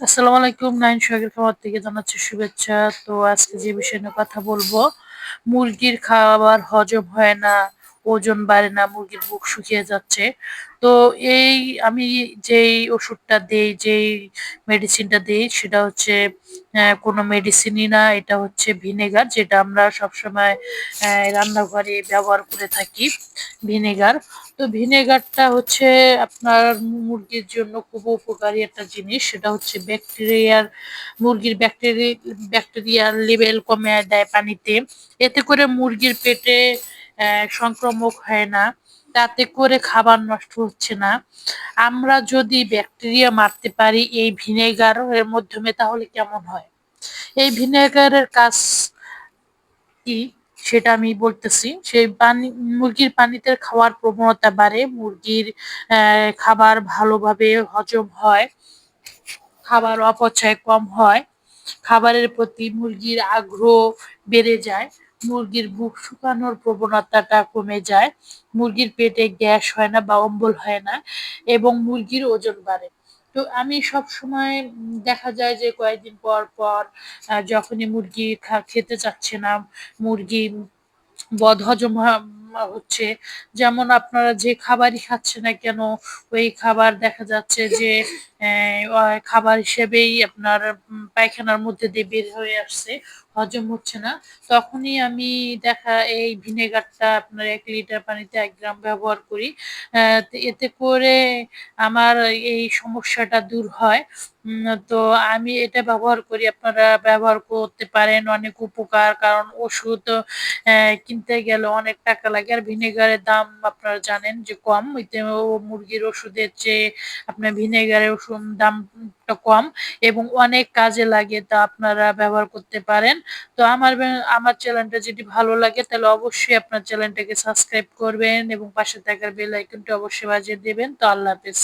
আসসালামু আলাইকুম, নাইন সোহাগের খাবার থেকে জানাচ্ছি শুভেচ্ছা। তো আজকে যে বিষয় নিয়ে কথা বলব, মুরগির খাবার হজম হয় না। ওজন বাড়ে না, মুরগির বুক শুকিয়ে যাচ্ছে। তো এই আমি যেই ওষুধটা দেই, যেই মেডিসিনটা দিই, সেটা হচ্ছে কোনো মেডিসিনই না, এটা হচ্ছে ভিনেগার যেটা আমরা সবসময় রান্নাঘরে ব্যবহার করে থাকি ভিনেগার তো ভিনেগারটা হচ্ছে আপনার মুরগির জন্য খুব উপকারী একটা জিনিস, সেটা হচ্ছে ব্যাকটেরিয়ার মুরগির ব্যাকটেরিয়া ব্যাকটেরিয়ার লেভেল কমে দেয় পানিতে। এতে করে মুরগির পেটে সংক্রমক হয় না। তাতে করে খাবার নষ্ট হচ্ছে না। আমরা যদি ব্যাকটেরিয়া মারতে পারি এই ভিনেগারের মাধ্যমে, তাহলে কেমন হয়? এই ভিনেগারের কাজ কি সেটা আমি বলতেছি। সেই পানি, মুরগির পানিতে খাওয়ার প্রবণতা বাড়ে। মুরগির খাবার ভালোভাবে হজম হয়। খাবার অপচয় কম হয়। খাবারের প্রতি মুরগির আগ্রহ বেড়ে যায়। মুরগির বুক শুকানোর প্রবণতাটা কমে যায়। মুরগির পেটে গ্যাস হয় না বা অম্বল হয় না এবং মুরগির ওজন বাড়ে। তো আমি সব সময় দেখা যায় যে কয়েকদিন পর পর যখনই মুরগি খেতে চাচ্ছে না মুরগি বদহজম হচ্ছে, যেমন আপনারা যে খাবারই খাচ্ছে না কেন, ওই খাবার দেখা যাচ্ছে যে খাবার হিসেবেই আপনার পায়খানার মধ্যে দিয়ে বের হয়ে আসছে। হজম হচ্ছে না। তখনই আমি দেখা এই ভিনেগারটা আপনার এক লিটার পানিতে এক গ্রাম ব্যবহার করি। এতে করে আমার এই সমস্যাটা দূর হয়। তো আমি এটা ব্যবহার করি। আপনারা ব্যবহার করতে পারেন, অনেক উপকার। কারণ ওষুধ কিনতে গেলে অনেক টাকা লাগে। আর ভিনেগারের দাম আপনারা জানেন যে কম। মুরগির ওষুধের চেয়ে আপনার ভিনেগারের ওষুধ দামটা কম। এবং অনেক কাজে লাগে তা আপনারা ব্যবহার করতে পারেন। তো আমার আমার চ্যানেলটা যদি ভালো লাগে, তাহলে অবশ্যই আপনার চ্যানেলটাকে সাবস্ক্রাইব করবেন এবং পাশে থাকার বেল আইকনটা অবশ্যই বাজিয়ে দেবেন। তো আল্লাহ হাফেজ।